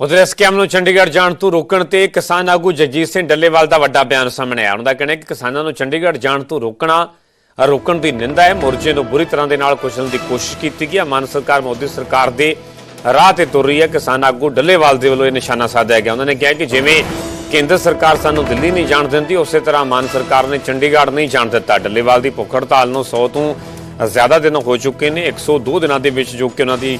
ਉਧਰ ਸਕੈਮ ਨੂੰ ਚੰਡੀਗੜ੍ਹ ਜਾਣ ਤੋਂ ਰੋਕਣ ਤੇ ਕਿਸਾਨ ਆਗੂ ਜਗਜੀਤ ਸਿੰਘ ਡੱਲੇਵਾਲ ਦਾ ਵੱਡਾ ਬਿਆਨ ਸਾਹਮਣੇ ਆਇਆ। ਉਹਨਾਂ ਦਾ ਕਹਿਣਾ ਹੈ ਕਿ ਕਿਸਾਨਾਂ ਨੂੰ ਚੰਡੀਗੜ੍ਹ ਜਾਣ ਤੋਂ ਰੋਕਣਾ, ਰੋਕਣ ਦੀ ਨਿੰਦਾ ਹੈ। ਮੋਰਚੇ ਨੂੰ ਬੁਰੀ ਤਰ੍ਹਾਂ ਦੇ ਨਾਲ ਕੁਚਲਣ ਦੀ ਕੋਸ਼ਿਸ਼ ਕੀਤੀ ਗਈ ਹੈ। ਮਾਨ ਸਰਕਾਰ, ਮੋਦੀ ਸਰਕਾਰ ਦੇ ਰਾਹ ਤੇ ਤੁਰ ਰਹੀ ਹੈ। ਕਿਸਾਨ ਆਗੂ ਡੱਲੇਵਾਲ ਦੇ ਵੱਲੋਂ ਇਹ ਨਿਸ਼ਾਨਾ ਸਾਧਿਆ ਗਿਆ। ਉਹਨਾਂ ਨੇ ਕਿਹਾ ਕਿ ਜਿਵੇਂ ਕੇਂਦਰ ਸਰਕਾਰ ਸਾਨੂੰ ਦਿੱਲੀ ਨਹੀਂ ਜਾਣ ਦਿੰਦੀ, ਉਸੇ ਤਰ੍ਹਾਂ ਮਾਨ ਸਰਕਾਰ ਨੇ ਚੰਡੀਗੜ੍ਹ ਨਹੀਂ ਜਾਣ ਦਿੱਤਾ। ਡੱਲੇਵਾਲ ਦੀ ਭੁੱਖ ਹੜਤਾਲ ਨੂੰ 100 ਤੋਂ ਜ਼ਿਆਦਾ ਦਿਨ ਹੋ ਚੁੱਕੇ ਨੇ। 102 ਦਿਨਾਂ ਦੇ ਵਿੱਚ ਜੋ ਕਿ ਉਹਨਾਂ ਦੀ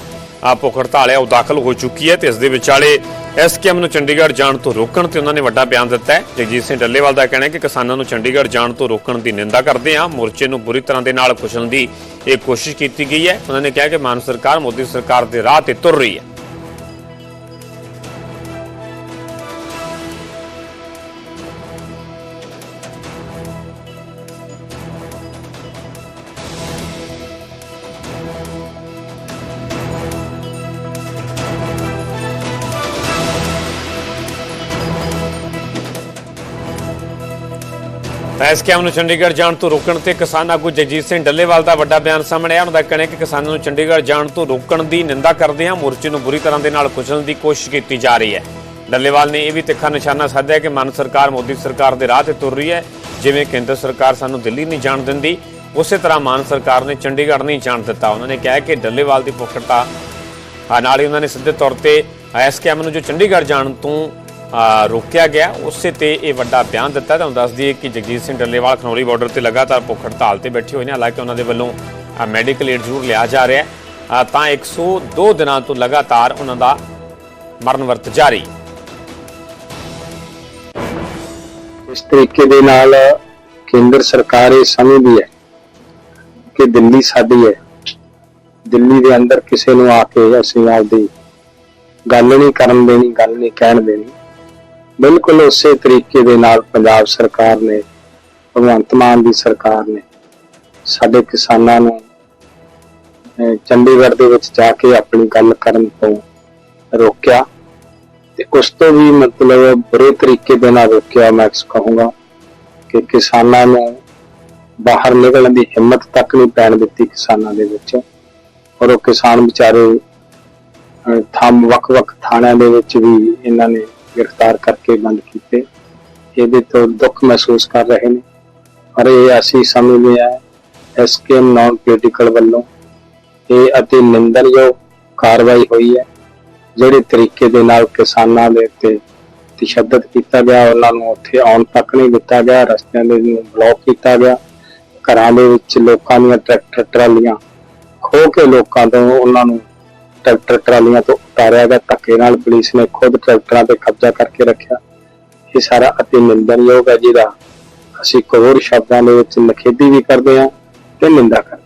ਭੁੱਖ ਹੜਤਾਲ ਹੈ, ਉਹ ਦਾਖਲ ਹੋ ਚੁੱਕੀ ਹੈ ਤੇ ਇਸ ਦੇ ਵਿਚਾਲੇ ਐਸਕੇਐਮ ਨੂੰ ਚੰਡੀਗੜ੍ਹ ਜਾਣ ਤੋਂ ਰੋਕਣ ਤੇ ਉਹਨਾਂ ਨੇ ਵੱਡਾ ਬਿਆਨ ਦਿੱਤਾ ਹੈ। ਜਗਜੀਤ ਸਿੰਘ ਡੱਲੇਵਾਲ ਦਾ ਕਹਿਣਾ ਹੈ ਕਿ ਕਿਸਾਨਾਂ ਨੂੰ ਚੰਡੀਗੜ੍ਹ ਜਾਣ ਤੋਂ ਰੋਕਣ ਦੀ ਨਿੰਦਾ ਕਰਦੇ ਹਾਂ। ਮੋਰਚੇ ਨੂੰ ਬੁਰੀ ਤਰ੍ਹਾਂ ਦੇ ਨਾਲ ਕੁਚਲਣ ਦੀ ਇਹ ਕੋਸ਼ਿਸ਼ ਕੀਤੀ ਗਈ ਹੈ। ਉਹਨਾਂ ਨੇ ਕਿਹਾ ਕਿ ਮਾਨ ਸਰਕਾਰ ਮੋਦੀ ਸਰਕਾਰ ਦੇ ਰਾਹ ਤੇ ਤੁਰ ਰਹੀ ਹੈ। ਐਸਕੇਐਮ ਨੂੰ ਚੰਡੀਗੜ੍ਹ ਜਾਣ ਤੋਂ ਰੋਕਣ ਤੇ ਕਿਸਾਨ ਆਗੂ ਜਗਜੀਤ ਸਿੰਘ ਡੱਲੇਵਾਲ ਦਾ ਵੱਡਾ ਬਿਆਨ ਸਾਹਮਣੇ ਆਇਆ। ਉਹਨਾਂ ਦਾ ਕਹਿਣਾ ਕਿ ਕਿਸਾਨਾਂ ਨੂੰ ਚੰਡੀਗੜ੍ਹ ਜਾਣ ਤੋਂ ਰੋਕਣ ਦੀ ਨਿੰਦਾ ਕਰਦੇ ਹਾਂ। ਮੋਰਚੇ ਨੂੰ ਬੁਰੀ ਤਰ੍ਹਾਂ ਦੇ ਨਾਲ ਕੁਚਲਣ ਦੀ ਕੋਸ਼ਿਸ਼ ਕੀਤੀ ਜਾ ਰਹੀ ਹੈ। ਡੱਲੇਵਾਲ ਨੇ ਇਹ ਵੀ ਤਿੱਖਾ ਨਿਸ਼ਾਨਾ ਸਾਧਿਆ ਕਿ ਮਾਨ ਸਰਕਾਰ ਮੋਦੀ ਸਰਕਾਰ ਦੇ ਰਾਹ ਤੇ ਤੁਰ ਰਹੀ ਹੈ। ਜਿਵੇਂ ਕੇਂਦਰ ਸਰਕਾਰ ਸਾਨੂੰ ਦਿੱਲੀ ਨਹੀਂ ਜਾਣ ਦਿੰਦੀ, ਉਸੇ ਤਰ੍ਹਾਂ ਮਾਨ ਸਰਕਾਰ ਨੇ ਚੰਡੀਗੜ੍ਹ ਨਹੀਂ ਜਾਣ ਦਿੱਤਾ। ਉਹਨਾਂ ਨੇ ਕਿਹਾ ਕਿ ਡੱਲੇਵਾਲ ਦੀ ਪੁਖਤਾ ਨਾਲ ਹੀ ਉਹਨਾਂ ਨੇ ਸਿੱਧੇ ਤੌਰ ਤੇ ਐਸਕੇਐਮ ਨੂੰ ਜੋ ਚੰਡੀਗੜ੍ਹ ਜਾਣ ਤੋਂ ਰੋਕਿਆ ਗਿਆ। ਉਸੇ ਤੇ ਇਹ ਵੱਡਾ ਬਿਆਨ ਦਿੱਤਾ ਤੁਹਾਨੂੰ ਦੱਸ ਦਈਏ ਕਿ ਜਗਜੀਤ ਸਿੰਘ ਡੱਲੇਵਾਲ ਖਨੌਰੀ ਬਾਰਡਰ ਤੇ ਲਗਾਤਾਰ ਭੁੱਖ ਹੜਤਾਲ ਤੇ ਬੈਠੇ ਹੋਏ ਨੇ। ਹਾਲਾਂਕਿ ਉਹਨਾਂ ਦੇ ਵੱਲੋਂ ਮੈਡੀਕਲ ਏਡ ਜ਼ਰੂਰ ਲਿਆ ਜਾ ਰਿਹਾ ਹੈ। ਆ, ਤਾਂ 102 ਦਿਨਾਂ ਤੋਂ ਲਗਾਤਾਰ ਉਹਨਾਂ ਦਾ ਮਰਨ ਵਰਤ ਜਾਰੀ। ਇਸ ਤਰੀਕੇ ਦੇ ਨਾਲ ਕੇਂਦਰ ਸਰਕਾਰ ਇਹ ਸਮਝਦੀ ਹੈ ਕਿ ਦਿੱਲੀ ਸਾਡੀ ਹੈ। ਦਿੱਲੀ ਦੇ ਅੰਦਰ ਕਿਸੇ ਨੂੰ ਆ ਕੇ ਅਸੀਂ ਆਪਦੀ ਗੱਲ ਨਹੀਂ ਕਰਨ ਦੇਣੀ ਗੱਲ ਨਹੀਂ ਕਹਿਣ ਦੇਣੀ। ਬਿਲਕੁਲ ਉਸੇ ਤਰੀਕੇ ਦੇ ਨਾਲ ਪੰਜਾਬ ਸਰਕਾਰ ਨੇ ਭਗਵੰਤ ਮਾਨ ਦੀ ਸਰਕਾਰ ਨੇ ਸਾਡੇ ਕਿਸਾਨਾਂ ਨੂੰ ਚੰਡੀਗੜ੍ਹ ਦੇ ਵਿੱਚ ਜਾ ਕੇ ਆਪਣੀ ਗੱਲ ਕਰਨ ਤੋਂ ਰੋਕਿਆ ਤੇ ਉਸ ਤੋਂ ਵੀ ਮਤਲਬ ਬੁਰੇ ਤਰੀਕੇ ਦੇ ਨਾਲ ਰੋਕਿਆ। ਮੈਂ ਕਹੂੰਗਾ ਕਿ ਕਿਸਾਨਾਂ ਨੂੰ ਬਾਹਰ ਨਿਕਲਣ ਦੀ ਹਿੰਮਤ ਤੱਕ ਨਹੀਂ ਪੈਣ ਦਿੱਤੀ ਕਿਸਾਨਾਂ ਦੇ ਵਿੱਚ ਔਰ ਉਹ ਕਿਸਾਨ ਵਿਚਾਰੇ ਅਹ, ਥਾਮ ਵੱਖ-ਵੱਖ ਥਾਣਿਆਂ ਦੇ ਵਿੱਚ ਵੀ ਇਹਨਾਂ ਨੇ ਗ੍ਰਿਫਤਾਰ ਕਰਕੇ ਬੰਦ ਕੀਤੇ। ਇਹਦੇ ਤੋਂ ਦੁੱਖ ਮਹਿਸੂਸ ਕਰ ਰਹੇ ਨੇ। ਔਰ ਇਹ ਅਸੀਂ ਸਮਝਦੇ ਆ ਐਸਕੇਐਮ ਨਾਨ ਪੋਲੀਟੀਕਲ ਵੱਲੋਂ ਇਹ ਅਤੀ ਨਿੰਦਣਯੋਗ ਕਾਰਵਾਈ ਹੋਈ ਹੈ, ਜਿਹੜੇ ਤਰੀਕੇ ਦੇ ਨਾਲ ਕਿਸਾਨਾਂ ਦੇ ਉੱਤੇ ਤਸ਼ੱਦਦ ਕੀਤਾ ਗਿਆ, ਉਹਨਾਂ ਨੂੰ ਉੱਥੇ ਆਉਣ ਤੱਕ ਨਹੀਂ ਦਿੱਤਾ ਗਿਆ, ਰਸਤਿਆਂ ਦੇ ਨੂੰ ਬਲੌਕ ਕੀਤਾ ਗਿਆ। ਘਰਾਂ ਦੇ ਵਿੱਚ ਲੋਕਾਂ ਦੀਆਂ ਟਰੈਕਟਰ ਟਰਾਲੀਆਂ ਖੋ ਕੇ ਲੋਕਾਂ ਤੋਂ ਉਹਨਾਂ ਨੂੰ ਟਰੈਕਟਰ ਟਰਾਲੀਆਂ ਤੋਂ ਉਤਾਰਿਆ ਗਿਆ। ਧੱਕੇ ਨਾਲ ਪੁਲਿਸ ਨੇ ਖੁਦ ਟਰੈਕਟਰਾਂ ਤੇ ਕਬਜ਼ਾ ਕਰਕੇ ਰੱਖਿਆ। ਇਹ ਸਾਰਾ ਅਤੀ ਨਿੰਦਣਯੋਗ ਹੈ ਜਿਹਦਾ ਅਸੀਂ ਕੋਰ ਸ਼ਬਦਾਂ ਦੇ ਵਿੱਚ ਨਖੇਦੀ ਵੀ ਕਰਦੇ ਹਾਂ ਤੇ ਨਿੰਦਾ ਕਰਦੇ ਹਾਂ।